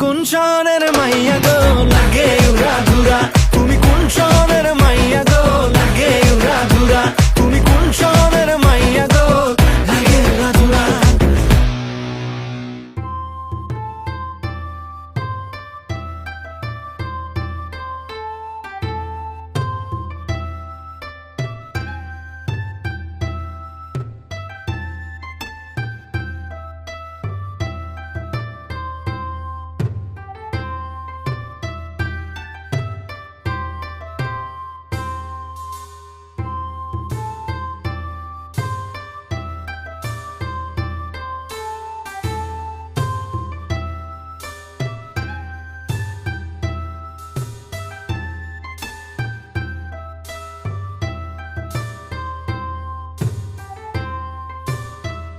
কোন শানের মাইয়া গো লাগে?